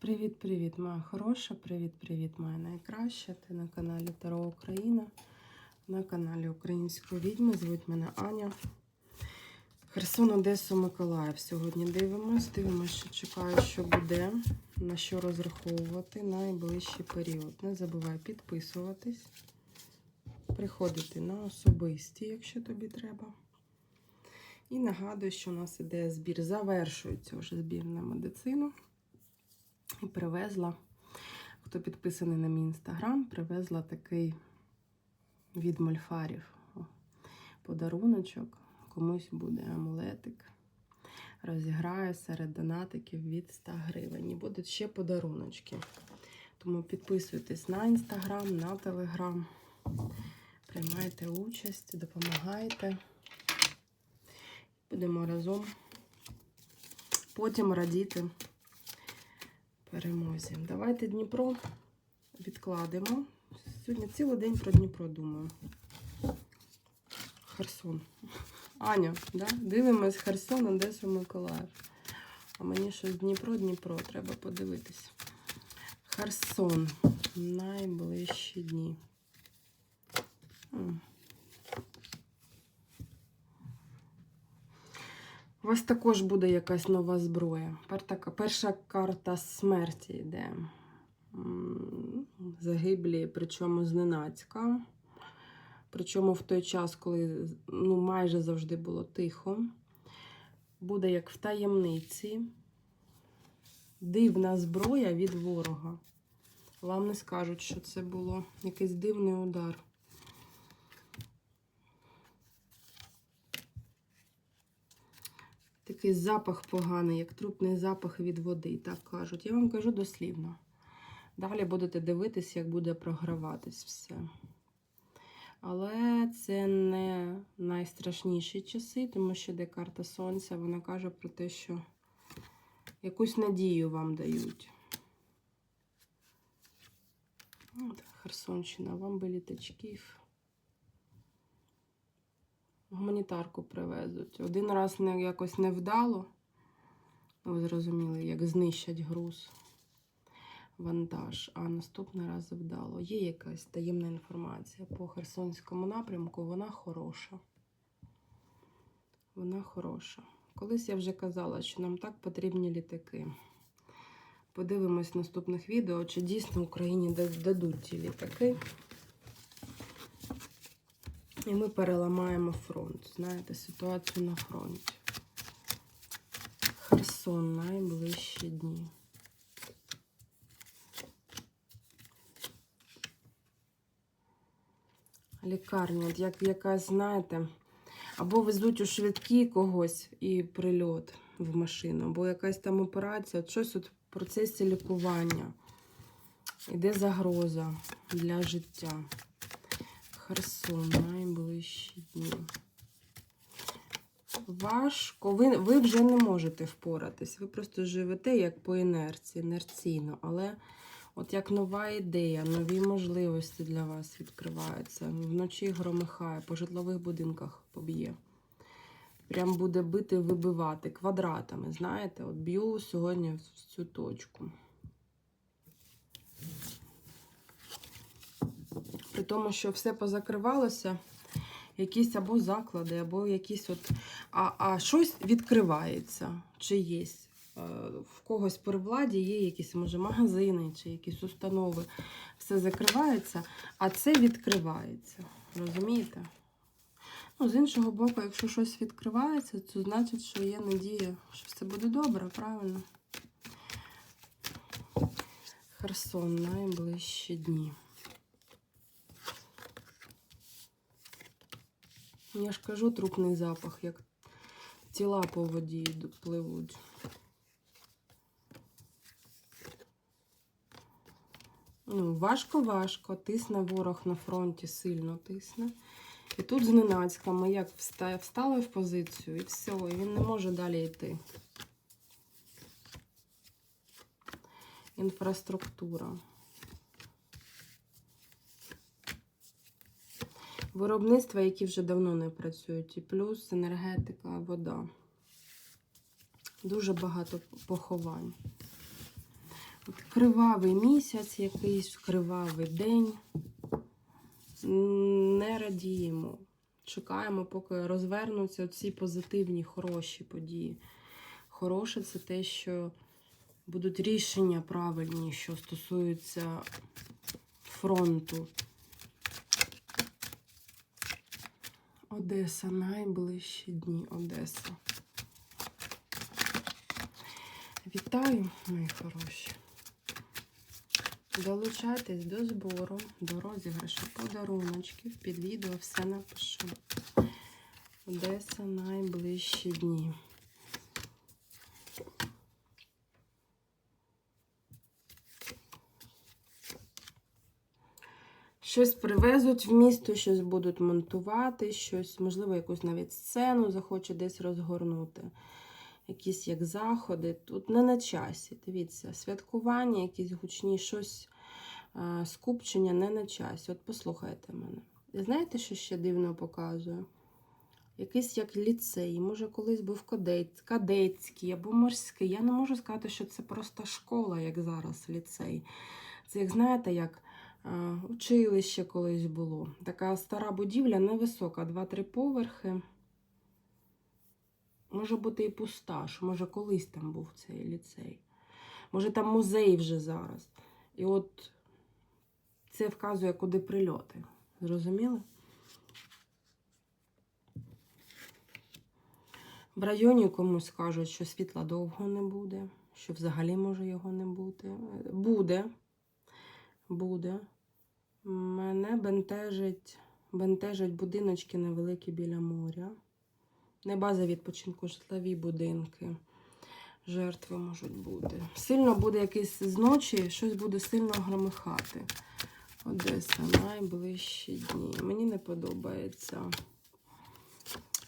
Привіт-привіт, моя хороша, привіт-привіт, моя найкраща. Ти на каналі Таро Україна, на каналі Української відьми. Звуть мене Аня. Херсон, Одесу, Миколаїв. Сьогодні дивимось. Дивимось, що чекаю, що буде, на що розраховувати найближчий період. Не забувай підписуватись, приходити на особисті, якщо тобі треба. І нагадую, що у нас іде збір, завершується вже збір на медицину. І привезла, хто підписаний на мій інстаграм, привезла такий від мольфарів подаруночок. Комусь буде амулетик. Розіграю серед донатиків від 100 гривень. І будуть ще подаруночки. Тому підписуйтесь на інстаграм, на телеграм. Приймайте участь, допомагайте. Будемо разом потім радіти перемозі. Давайте Дніпро відкладемо. Сьогодні цілий день про Дніпро думаю. Херсон. Аня, да? дивимось Херсон, Одесу, Миколаїв. А мені щось Дніпро, Дніпро, треба подивитись. Херсон. Найближчі дні. У вас також буде якась нова зброя. Перша карта смерті йде. Загиблі, причому зненацька. Причому в той час, коли ну, майже завжди було тихо. Буде як в таємниці. Дивна зброя від ворога. Вам не скажуть, що це було якийсь дивний удар. Такий запах поганий, як трупний запах від води, так кажуть. Я вам кажу дослівно. Далі будете дивитись, як буде програватись все. Але це не найстрашніші часи, тому що де карта Сонця, вона каже про те, що якусь надію вам дають. От, Херсонщина, вам би літачків. Гуманітарку привезуть. Один раз не, якось невдало. Ну, Ви зрозуміли, як знищать груз, вантаж, а наступний раз вдало. Є якась таємна інформація по Херсонському напрямку, вона хороша. Вона хороша. Колись я вже казала, що нам так потрібні літаки. Подивимось наступних відео, чи дійсно Україні дадуть ті літаки. І ми переламаємо фронт. Знаєте, ситуацію на фронті. Херсон найближчі дні. Лікарня, як якась, знаєте, або везуть у швидкі когось і прильот в машину, або якась там операція, от щось от в процесі лікування. Іде загроза для життя. Херсон, найближчі дні. Важко. Ви, ви вже не можете впоратись. Ви просто живете як по інерції, інерційно. Але от як нова ідея, нові можливості для вас відкриваються. Вночі громихає, по житлових будинках поб'є. Прям буде бити, вибивати квадратами. Знаєте, от б'ю сьогодні в цю точку. При тому, що все позакривалося, якісь або заклади, або якісь от. А, а щось відкривається, чи є. Е, В когось при владі є якісь, може, магазини чи якісь установи. Все закривається, а це відкривається. Розумієте? Ну, з іншого боку, якщо щось відкривається, то значить, що є надія, що все буде добре, правильно? Херсон найближчі дні. Я ж кажу трупний запах, як тіла по воді пливуть. Ну, важко-важко. Тисне ворог на фронті, сильно тисне. І тут зненацька як встали в позицію і все, і він не може далі йти. Інфраструктура. Виробництва, які вже давно не працюють, і плюс енергетика, вода. Дуже багато поховань. От Кривавий місяць, якийсь кривавий день. Не радіємо. Чекаємо, поки розвернуться ці позитивні, хороші події. Хороше це те, що будуть рішення правильні, що стосуються фронту. Одеса, найближчі дні Одеса. Вітаю, мої хороші. Долучайтесь до збору, до розіграшу подаруночків. Під відео все напишу. Одеса найближчі дні. Щось привезуть в місто, щось будуть монтувати, щось, можливо, якусь навіть сцену захоче десь розгорнути. Якісь як заходи. Тут не на часі. Дивіться, святкування, якісь гучні, щось е, скупчення не на часі. От послухайте мене. І знаєте, що ще дивно показує? Якийсь як ліцей, може, колись був кадет, кадетський або морський. Я не можу сказати, що це просто школа, як зараз ліцей. Це, як знаєте, як училище колись було. Така стара будівля, невисока, 2-3 поверхи. Може бути і пуста, що може колись там був цей ліцей. Може там музей вже зараз. І от це вказує, куди прильоти. Зрозуміли? В районі комусь кажуть, що світла довго не буде, що взагалі може його не бути. Е, Буде. Буде. Мене бентежить, бентежать будиночки невеликі біля моря. Не база відпочинку, житлові будинки. Жертви можуть бути. Сильно буде якийсь зночі, щось буде сильно громихати. Одеса, найближчі дні. Мені не подобається.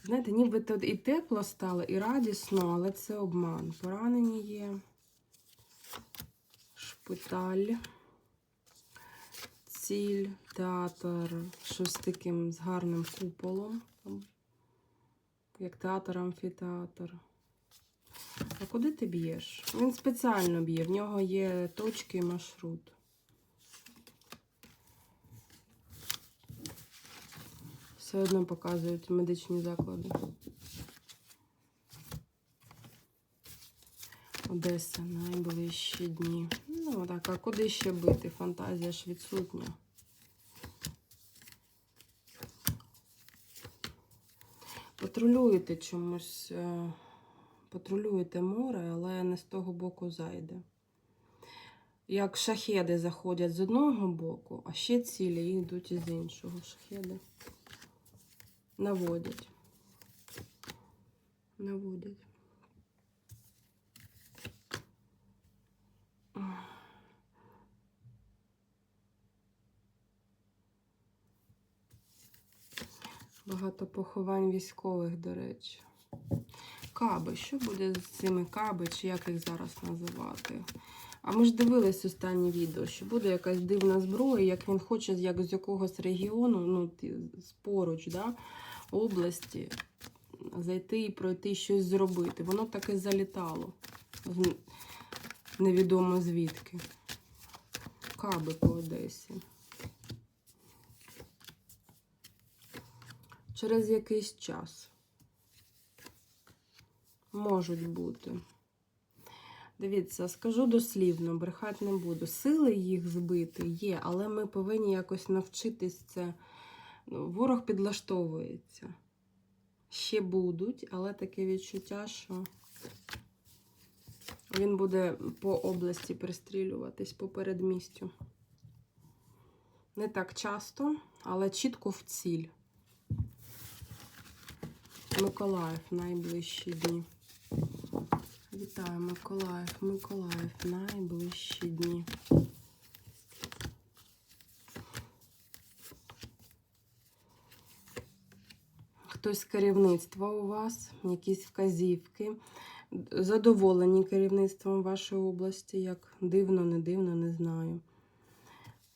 Знаєте, ніби тут і тепло стало, і радісно, але це обман. Поранені є. Шпиталь. Ціль, театр, щось таким з гарним куполом. Там, як театр, амфітеатр. А куди ти б'єш? Він спеціально б'є, в нього є точки і маршрут. Все одно показують медичні заклади. Одеса найближчі дні. Ну, так, а куди ще бити? Фантазія ж відсутня. Патрулюєте чомусь, е, патрулюєте море, але не з того боку зайде. Як шахеди заходять з одного боку, а ще цілі йдуть із іншого шахеди. Наводять. Наводять. Багато поховань військових, до речі. Каби. Що буде з цими каби, чи як їх зараз називати? А ми ж дивились останнє відео, що буде якась дивна зброя, як він хоче як з якогось регіону, ну, поруч, да, області, зайти і пройти щось зробити. Воно так і залітало. Невідомо звідки. Каби по Одесі. Через якийсь час. Можуть бути. Дивіться, скажу дослівно, брехати не буду. Сили їх збити є, але ми повинні якось навчитись це. Ну, Ворог підлаштовується. Ще будуть, але таке відчуття, що він буде по області пристрілюватись по передмістю. Не так часто, але чітко в ціль. Миколаїв найближчі дні. Вітаю, Миколаїв, Миколаїв, найближчі дні. Хтось з керівництва у вас, якісь вказівки, задоволені керівництвом вашої області, як дивно, не дивно, не знаю.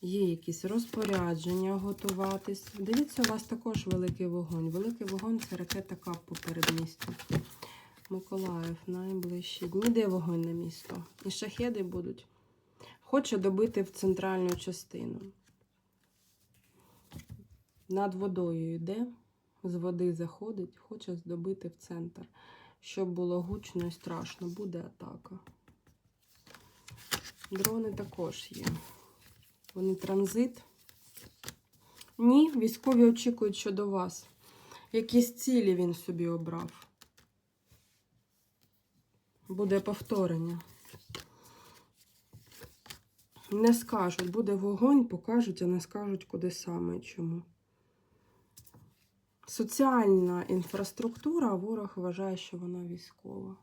Є якісь розпорядження готуватись. Дивіться, у вас також великий вогонь. Великий вогонь це ракета КАП по передмістю. Миколаїв, найближчі дні. Де вогонь на місто? І шахеди будуть. Хоче добити в центральну частину. Над водою йде, з води заходить, хоче здобити в центр. Щоб було гучно і страшно, буде атака. Дрони також є. Вони транзит. Ні, військові очікують щодо вас. Якісь цілі він собі обрав. Буде повторення. Не скажуть, буде вогонь, покажуть, а не скажуть, куди саме чому. Соціальна інфраструктура, ворог вважає, що вона військова.